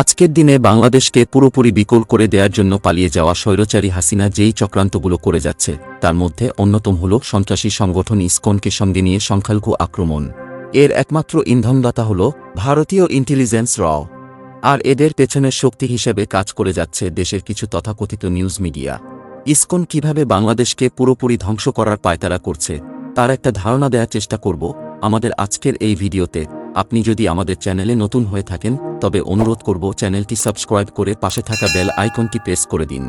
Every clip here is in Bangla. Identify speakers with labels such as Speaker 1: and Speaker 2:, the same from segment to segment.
Speaker 1: আজকের দিনে বাংলাদেশকে পুরোপুরি বিকল করে দেওয়ার জন্য পালিয়ে যাওয়া স্বৈরচারী হাসিনা যেই চক্রান্তগুলো করে যাচ্ছে, তার মধ্যে অন্যতম হল সন্ত্রাসী সংগঠন ইসকনকে সঙ্গে নিয়ে সংখ্যালঘু আক্রমণ। এর একমাত্র ইন্ধনদাতা হল ভারতীয় ইন্টেলিজেন্স র। আর এদের পেছনের শক্তি হিসেবে কাজ করে যাচ্ছে দেশের কিছু তথাকথিত নিউজ মিডিয়া। ইসকন কীভাবে বাংলাদেশকে পুরোপুরি ধ্বংস করার পায়তারা করছে, তার একটা ধারণা দেওয়ার চেষ্টা করব আমাদের আজকের এই ভিডিওতে। আপনি যদি আমাদের চ্যানেলে নতুন হয়ে থাকেন, তবে অনুরোধ করব চ্যানেলটি সাবস্ক্রাইব করে পাশে থাকা বেল আইকনটি প্রেস করে দিন।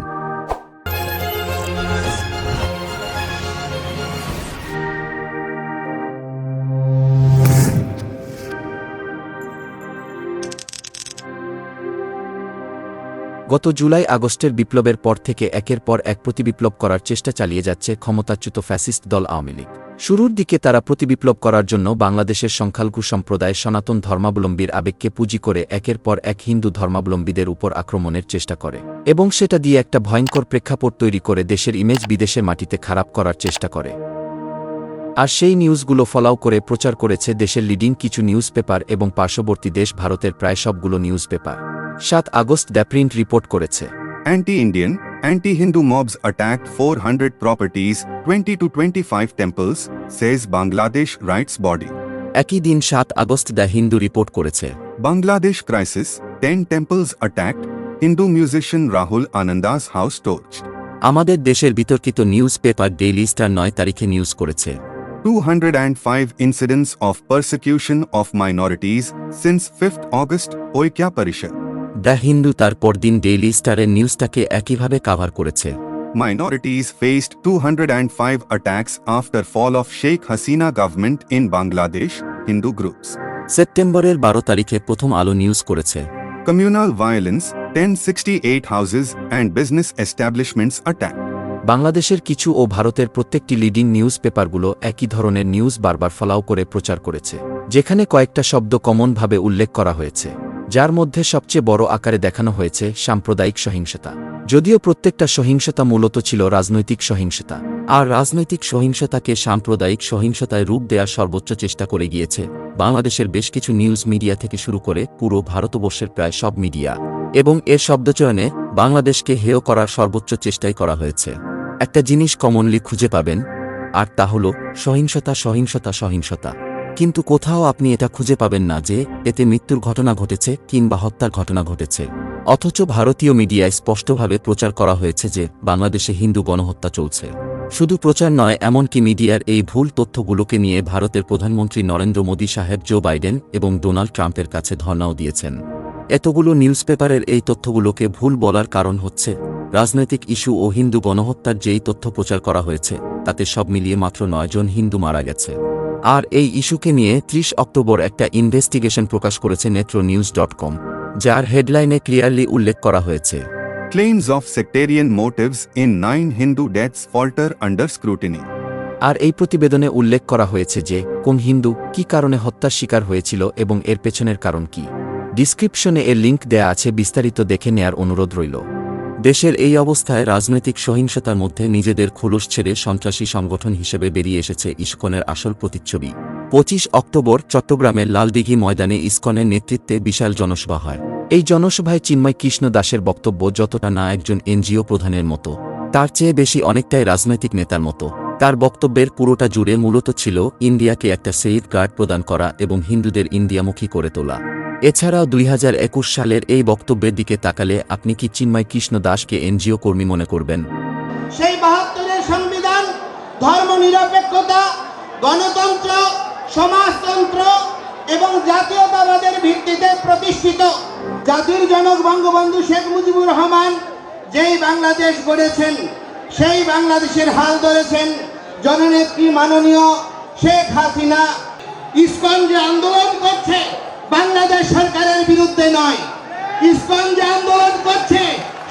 Speaker 1: গত জুলাই আগস্টের বিপ্লবের পর থেকে একের পর এক প্রতিবিপ্লব করার চেষ্টা চালিয়ে যাচ্ছে ক্ষমতাচ্যুত ফ্যাসিস্ট দল আওয়ামী লীগ। শুরুর দিকে তারা প্রতিবিপ্লব করার জন্য বাংলাদেশের সংখ্যালঘু সম্প্রদায় সনাতন ধর্মাবলম্বীর আবেগকে পুঁজি করে একের পর এক হিন্দু ধর্মাবলম্বীদের উপর আক্রমণের চেষ্টা করে এবং সেটা দিয়ে একটা ভয়ঙ্কর প্রেক্ষাপট তৈরি করে দেশের ইমেজ বিদেশের মাটিতে খারাপ করার চেষ্টা করে। আর সেই নিউজগুলো ফলাও করে প্রচার করেছে দেশের লিডিং কিছু নিউজ পেপার এবং পার্শ্ববর্তী দেশ ভারতের প্রায় সবগুলো নিউজ পেপার সাত আগস্ট দ্য প্রিন্ট রিপোর্ট করেছে।
Speaker 2: Anti-Indian, anti-Hindu mobs attacked 400 properties, 20 to 25 temples, says Bangladesh rights body.
Speaker 1: একই দিন সাত আগস্ট দ্য হিন্দু রিপোর্ট করেছে
Speaker 2: Bangladesh crisis, 10 temples attacked, Hindu musician Rahul Ananda's house torched.
Speaker 1: আমাদের দেশের বিতর্কিত নিউজ পেপার ডেইলি স্টার নয় তারিখে নিউজ করেছে
Speaker 2: 205 incidents of persecution of minorities since 5th August, Oikya Parishad.
Speaker 1: The Hindu তার পরদিন ডেইলি স্টারের নিউজটাকে একইভাবে কাভার করেছে minorities
Speaker 2: Minorities faced 205 attacks after fall of Sheikh Hasina government in Bangladesh, Hindu groups.
Speaker 1: সেপ্টেম্বরের বারো তারিখে প্রথম আলো নিউজ করেছে
Speaker 2: Communal violence, 1068 houses and business establishments attacked.
Speaker 1: বাংলাদেশের কিছু ও ভারতের প্রত্যেকটি লিডিং নিউজ পেপারগুলো একই ধরনের নিউজ বারবার ফলাও করে প্রচার করেছে যেখানে কয়েকটা শব্দ কমনভাবে উল্লেখ করা হয়েছে যার মধ্যে সবচেয়ে বড় আকারে দেখানো হয়েছে সাম্প্রদায়িক সহিংসতা। যদিও প্রত্যেকটা সহিংসতা মূলত ছিল রাজনৈতিক সহিংসতা, আর রাজনৈতিক সহিংসতাকে সাম্প্রদায়িক সহিংসতায় রূপ দেওয়ার সর্বোচ্চ চেষ্টা করে গিয়েছে বাংলাদেশের বেশ কিছু নিউজ মিডিয়া থেকে শুরু করে পুরো ভারতবর্ষের প্রায় সব মিডিয়া, এবং এর শব্দচয়নে বাংলাদেশকে হেয় করার সর্বোচ্চ চেষ্টাই করা হয়েছে। একটা জিনিস কমনলি খুঁজে পাবেন, আর তা হল সহিংসতা সহিংসতা সহিংসতা। কিন্তু কোথাও আপনি এটা খুঁজে পাবেন না যে এতে মৃত্যুর ঘটনা ঘটেছে কিংবা হত্যার ঘটনা ঘটেছে। অথচ ভারতীয় মিডিয়ায় স্পষ্টভাবে প্রচার করা হয়েছে যে বাংলাদেশে হিন্দু গণহত্যা চলছে। শুধু প্রচার নয়, এমনকি মিডিয়ার এই ভুল তথ্যগুলোকে নিয়ে ভারতের প্রধানমন্ত্রী নরেন্দ্র মোদী সাহেব, জো বাইডেন এবং ডোনাল্ড ট্রাম্পের কাছে ধর্নাও দিয়েছেন। এতগুলো নিউজ পেপারের এই তথ্যগুলোকে ভুল বলার কারণ হচ্ছে রাজনৈতিক ইস্যু ও হিন্দু গণহত্যার যেই তথ্য প্রচার করা হয়েছে, তাতে সব মিলিয়ে মাত্র নয়জন হিন্দু মারা গেছে। আর এই ইস্যুকে নিয়ে ত্রিশ অক্টোবর একটা ইনভেস্টিগেশন প্রকাশ করেছে নেত্র নিউজ ডট কম যার হেডলাইনে ক্লিয়ারলি উল্লেখ করা হয়েছে।
Speaker 2: Claims of sectarian motives in nine Hindu deaths falter under scrutiny
Speaker 1: আর এই প্রতিবেদনে উল্লেখ করা হয়েছে যে কোন হিন্দু কি কারণে হত্যার শিকার হয়েছিল এবং এর পেছনের কারণ কি। ডিসক্রিপশনে এর লিঙ্ক দেয়া আছে বিস্তারিত দেখে নেয়ার অনুরোধ রইল। দেশের এই অবস্থায় রাজনৈতিক সহিংসতার মধ্যে নিজেদের খোলস ছেড়ে সন্ত্রাসী সংগঠন হিসেবে বেরিয়ে এসেছে ইস্কনের আসল প্রতিচ্ছবি। পঁচিশ অক্টোবর চট্টগ্রামের লালদিঘি ময়দানে ইস্কনের নেতৃত্বে বিশাল জনসভা হয়। এই জনসভায় চিন্ময় কৃষ্ণ দাসের বক্তব্য যতটা না একজন এনজিও প্রধানের মতো। তার চেয়ে বেশি অনেকটাই রাজনৈতিক নেতার মতো। তার বক্তব্যের পুরোটা জুড়ে মূলত ছিল, ইন্ডিয়াকে একটা সেফ গার্ড প্রদান করা এবং হিন্দুদের ইন্ডিয়ামুখী করে তোলা। এছাড়াও দুই হাজার একুশ সালের এই বক্তব্যের দিকে তাকালে আপনি কি চিন্ময় কৃষ্ণ দাসকে এনজিও কর্মী মনে করবেন?
Speaker 3: সেই বাহাত্তরের সংবিধান ধর্মনিরপেক্ষতা গণতন্ত্র, সমাজতন্ত্র এবং জাতীয়তাবাদের ভিত্তিতে প্রতিষ্ঠিত জাতির জনক বঙ্গবন্ধু শেখ মুজিবুর রহমান যেই বাংলাদেশ গড়েছেন, সেই বাংলাদেশের হাল ধরেছেন, জননেত্রী মাননীয় শেখ হাসিনা। ইসকন যে আন্দোলন করছে বাংলাদেশ সরকারের বিরুদ্ধে নয়। ইসকন যে আন্দোলন করছে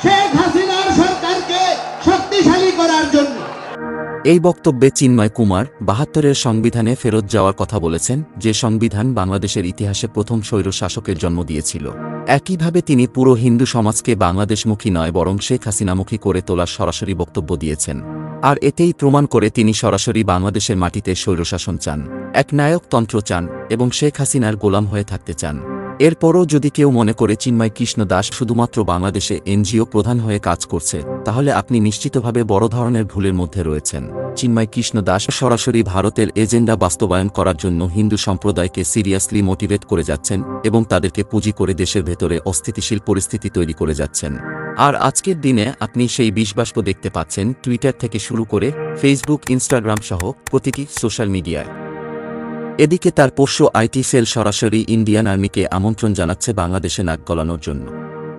Speaker 3: শেখ হাসিনার সরকারকে শক্তিশালী করার জন্য
Speaker 1: এই বক্তব্যে চিন্ময় কুমার বাহাত্তরের সংবিধানে ফেরত যাওয়ার কথা বলেছেন, যে সংবিধান বাংলাদেশের ইতিহাসে প্রথম স্বৈর শাসকের জন্ম দিয়েছিল। একইভাবে তিনি পুরো হিন্দু সমাজকে বাংলাদেশমুখী নয়, বরং শেখ হাসিনামুখী করে তোলার সরাসরি বক্তব্য দিয়েছেন। আর এতেই প্রমাণ করে তিনি সরাসরি বাংলাদেশের মাটিতে স্বৈরশাসন চান, এক নায়কতন্ত্র চান এবং শেখ হাসিনার গোলাম হয়ে থাকতে চান। এরপরও যদি কেউ মনে করে চিন্ময় কৃষ্ণ দাস শুধুমাত্র বাংলাদেশে এনজিও প্রধান হয়ে কাজ করছে, তাহলে আপনি নিশ্চিতভাবে বড় ধরনের ভুলের মধ্যে রয়েছেন। চিন্ময় কৃষ্ণ দাস সরাসরি ভারতের এজেন্ডা বাস্তবায়ন করার জন্য হিন্দু সম্প্রদায়কে সিরিয়াসলি মোটিভেট করে যাচ্ছেন এবং তাদেরকে পুঁজি করে দেশের ভেতরে অস্থিতিশীল পরিস্থিতি তৈরি করে যাচ্ছেন। আর আজকের দিনে আপনি সেই বিষবাষ্প দেখতে পাচ্ছেন টুইটার থেকে শুরু করে ফেসবুক, ইনস্টাগ্রাম সহ প্রতিটি সোশ্যাল মিডিয়ায়। এদিকে তার পোষ্য আইটি সেল সরাসরি ইন্ডিয়ান আর্মিকে আমন্ত্রণ জানাচ্ছে বাংলাদেশে নাক গলানোর জন্য।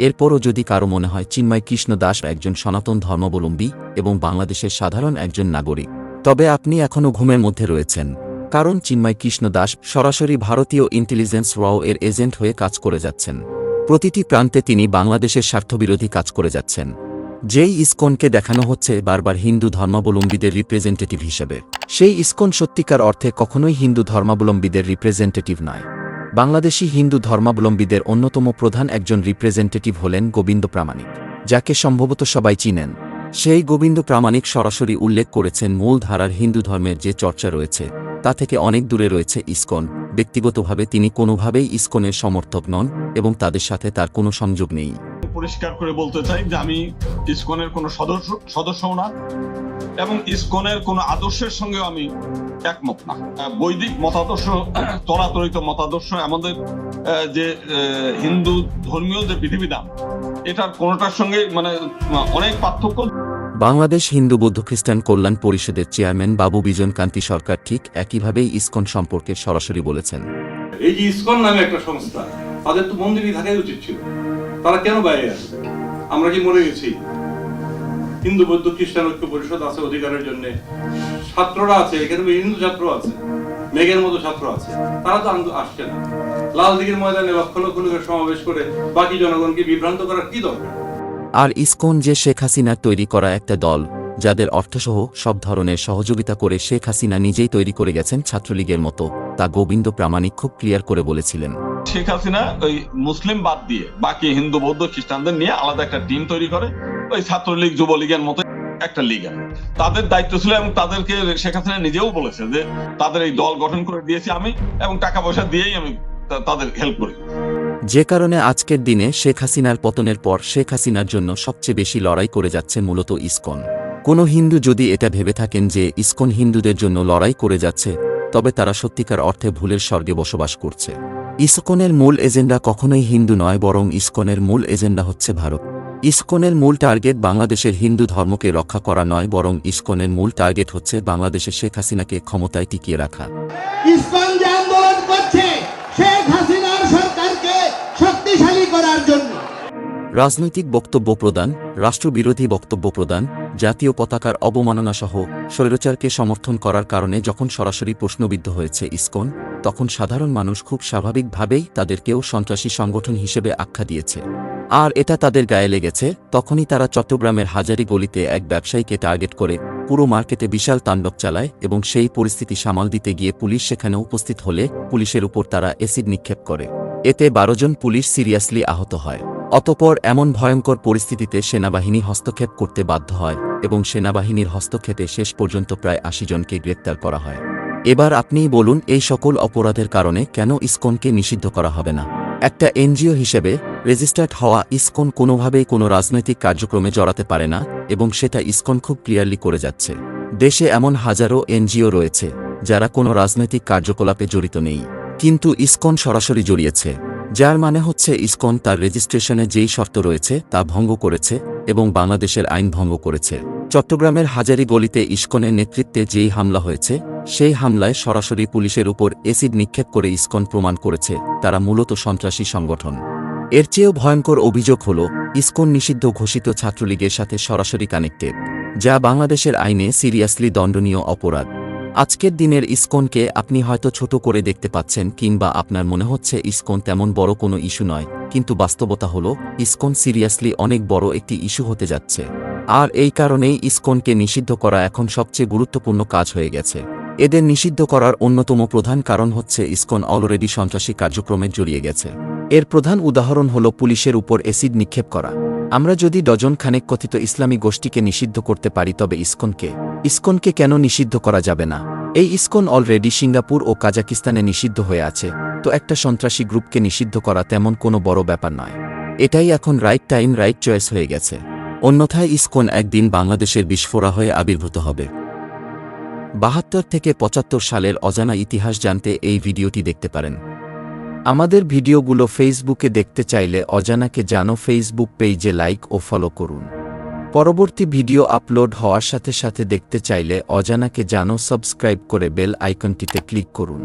Speaker 1: এরপরও যদি কারও মনে হয় চিন্ময় কৃষ্ণ দাস একজন সনাতন ধর্মাবলম্বী এবং বাংলাদেশের সাধারণ একজন নাগরিক, তবে আপনি এখনও ঘুমের মধ্যে রয়েছেন, কারণ চিন্ময় কৃষ্ণ দাস সরাসরি ভারতীয় ইন্টেলিজেন্স রাও এর এজেন্ট হয়ে কাজ করে যাচ্ছেন। প্রতিটি প্রান্তে তিনি বাংলাদেশের স্বার্থবিরোধী কাজ করে যাচ্ছেন। যেই ইসকনকে দেখানো হচ্ছে বারবার হিন্দু ধর্মাবলম্বীদের রিপ্রেজেন্টেটিভ হিসেবে। সেই ইসকন সত্যিকার অর্থে কখনোই হিন্দু ধর্মাবলম্বীদের রিপ্রেজেন্টেটিভ নয়। বাংলাদেশি হিন্দু ধর্মাবলম্বীদের অন্যতম প্রধান একজন রিপ্রেজেন্টেটিভ হলেন গোবিন্দ প্রামাণিক, যাকে সম্ভবত সবাই চিনেন। সেই গোবিন্দ প্রামাণিক সরাসরি উল্লেখ করেছেন মূল ধারার হিন্দু ধর্মের যে চর্চা রয়েছে, তা থেকে অনেক দূরে রয়েছে ইসকন। ব্যক্তিগতভাবে তিনি কোনোভাবেই ইসকনের সমর্থক নন এবং তাদের সাথে তার কোনো সংযোগ নেই।
Speaker 4: পরিষ্কার করে বলতে চাই যে আমি ইসকনের কোনো সদস্য সদস্যও না এবং ইসকনের কোনো আদর্শের সঙ্গে আমি একমত না। বৈদিক মতাদর্শ তরাতরিত মতাদর্শ আমাদের যে হিন্দু ধর্মীয় যে বিধিবিধান এটার কোনোটার সঙ্গে মানে অনেক পার্থক্য।
Speaker 1: বাংলাদেশ হিন্দু বৌদ্ধ খ্রিস্টান কল্যাণ পরিষদের চেয়ারম্যান বাবু বিজন কান্তি সরকার ঠিক একইভাবেই ইসকন সম্পর্কে সরাসরি বলেছেন।
Speaker 5: এই যে ইসকন নামে একটা সংস্থা তাদের তো মন্দিরই থাকাই উচিত ছিল। তারা কেন বাইরে আছে আমরা কি মরে গেছি? হিন্দু, বৌদ্ধ, খ্রিস্টান, ঐক্য, পরিষদ আছে অধিকারের জন্য। ছাত্ররা আছে, এখানে হিন্দু ছাত্র আছে, মেঘের মতো ছাত্র আছে। তারা তো আন্দো- আসছে না। লাল দিঘির ময়দানে লক্ষ লক্ষ লোকের সমাবেশ করে বাকি জনগণকে বিভ্রান্ত করার কি দরকার?
Speaker 1: আর ইসকন যে শেখ হাসিনার তৈরি করা একটা দল, যাদের অর্থসহ সব ধরনের সহযোগিতা করে শেখ হাসিনা নিজেই তৈরি করে গেছেন ছাত্রলীগের মতো, তা গোবিন্দ প্রামাণিক খুব ক্লিয়ার করে বলেছিলেন।
Speaker 4: শেখ হাসিনা ওই মুসলিম বাদ দিয়ে বাকি হিন্দু, বৌদ্ধ, খ্রিস্টানদের নিয়ে আলাদা একটা টিম তৈরি করে, ওই ছাত্রলীগ, যুবলীগের মতো একটা লীগ আছে তাদের দায়িত্ব ছিল এবং তাদেরকে শেখ হাসিনা নিজেও বলেছে যে, তাদের এই দল গঠন করে দিয়েছি আমি এবং টাকা পয়সা দিয়েই আমি তাদের হেল্প করি।
Speaker 1: যে কারণে আজকের দিনে শেখ হাসিনার পতনের পর শেখ হাসিনার জন্য সবচেয়ে বেশি লড়াই করে যাচ্ছে মূলত ইসকন। কোনো হিন্দু যদি এটা ভেবে থাকেন যে ইসকন হিন্দুদের জন্য লড়াই করে যাচ্ছে, তবে তারা সত্যিকার অর্থে ভুলের স্বর্গে বসবাস করছে। ইসকনের মূল এজেন্ডা কখনোই হিন্দু নয় বরং ইসকনের মূল এজেন্ডা হচ্ছে ভারত। ইসকনের মূল টার্গেট বাংলাদেশের হিন্দু ধর্মকে রক্ষা করা নয় বরং ইসকনের মূল টার্গেট হচ্ছে বাংলাদেশের শেখ হাসিনাকে ক্ষমতায় টিকিয়ে রাখা।
Speaker 3: ইসকন যে আন্দোলন করছে শেখ হাসিনার সরকারকে শক্তিশালী করার জন্য।
Speaker 1: রাজনৈতিক বক্তব্য প্রদান রাষ্ট্রবিরোধী বক্তব্য প্রদান জাতীয় পতাকার অবমাননা সহ স্বৈরাচারকে সমর্থন করার কারণে যখন সরাসরি প্রশ্নবিদ্ধ হয়েছে ইসকন, তখন সাধারণ মানুষ খুব স্বাভাবিকভাবেই তাদেরকেও সন্ত্রাসী সংগঠন হিসেবে আখ্যা দিয়েছে। আর এটা তাদের গায়ে লেগেছে, তখনই তারা চট্টগ্রামের হাজারি গলিতে এক ব্যবসায়ীকে টার্গেট করে পুরো মার্কেটে বিশাল তাণ্ডব চালায় এবং সেই পরিস্থিতি সামাল দিতে গিয়ে পুলিশ সেখানে উপস্থিত হলে পুলিশের উপর তারা এসিড নিক্ষেপ করে। এতে বারো জন পুলিশ সিরিয়াসলি আহত হয়। অতপর এমন ভয়ঙ্কর পরিস্থিতিতে সেনাবাহিনী হস্তক্ষেপ করতে বাধ্য হয় এবং সেনাবাহিনীর হস্তক্ষেপে শেষ পর্যন্ত প্রায় আশি জনকে গ্রেপ্তার করা হয়। এবার আপনিই বলুন, এই সকল অপরাধের কারণে কেন ইসকনকে নিষিদ্ধ করা হবে না? একটা এনজিও হিসেবে, রেজিস্টার্ড হওয়া ইসকন কোনোভাবেই কোনো রাজনৈতিক কার্যক্রমে জড়াতে পারে না এবং সেটা ইসকন খুব ক্লিয়ারলি করে যাচ্ছে। দেশে এমন হাজারো এনজিও রয়েছে, যারা কোনো রাজনৈতিক কার্যকলাপে জড়িত নেই। কিন্তু ইসকন সরাসরি জড়িয়েছে। যার মানে হচ্ছে ইসকন তার রেজিস্ট্রেশনে যেই শর্ত রয়েছে তা ভঙ্গ করেছে এবং বাংলাদেশের আইন ভঙ্গ করেছে। চট্টগ্রামের হাজারি গলিতে ইসকনের নেতৃত্বে যেই হামলা হয়েছে, সেই হামলায় সরাসরি পুলিশের উপর এসিড নিক্ষেপ করে ইসকন প্রমাণ করেছে তারা মূলত সন্ত্রাসী সংগঠন। এর চেয়েও ভয়ঙ্কর অভিযোগ হল, ইসকন নিষিদ্ধ ঘোষিত ছাত্রলীগের সাথে সরাসরি কানেক্টেড, যা বাংলাদেশের আইনে সিরিয়াসলি দণ্ডনীয় অপরাধ। আজকের দিনের ইসকনকে আপনি হয়তো ছোট করে দেখতে পাচ্ছেন কিংবা আপনার মনে হচ্ছে ইসকন তেমন বড় কোনো ইস্যু নয়, কিন্তু বাস্তবতা হল, ইসকন সিরিয়াসলি অনেক বড় একটি ইস্যু হতে যাচ্ছে। আর এই কারণেই ইসকনকে নিষিদ্ধ করা এখন সবচেয়ে গুরুত্বপূর্ণ কাজ হয়ে গেছে। এদের নিষিদ্ধ করার অন্যতম প্রধান কারণ হচ্ছে ইসকন অলরেডি সন্ত্রাসী কার্যক্রমে জড়িয়ে গেছে। এর প্রধান উদাহরণ হল পুলিশের উপর এসিড নিক্ষেপ করা। আমরা যদি ডজন খানেক কথিত ইসলামী গোষ্ঠীকে নিষিদ্ধ করতে পারি, তবে ইসকনকে ইসকনকে কেন নিষিদ্ধ করা যাবে না? এই ইসকন অলরেডি সিঙ্গাপুর ও কাজাকিস্তানে নিষিদ্ধ হয়ে আছে, তো একটা সন্ত্রাসী গ্রুপকে নিষিদ্ধ করা তেমন কোনো বড় ব্যাপার নয়। এটাই এখন রাইট টাইম রাইট চয়েস হয়ে গেছে। অন্যথায় ইসকন একদিন বাংলাদেশের বিস্ফোরা হয়ে আবির্ভূত হবে। বাহাত্তর থেকে পঁচাত্তর সালের অজানা ইতিহাস জানতে এই ভিডিওটি দেখতে পারেন। আমাদের ভিডিওগুলো ফেসবুকে দেখতে চাইলে অজানাকে জানো ফেসবুক পেজে লাইক ও ফলো করুন। পরবর্তী ভিডিও আপলোড হওয়ার সাথে সাথে দেখতে চাইলে অজানাকে জানো সাবস্ক্রাইব করে বেল আইকনটিতে ক্লিক করুন।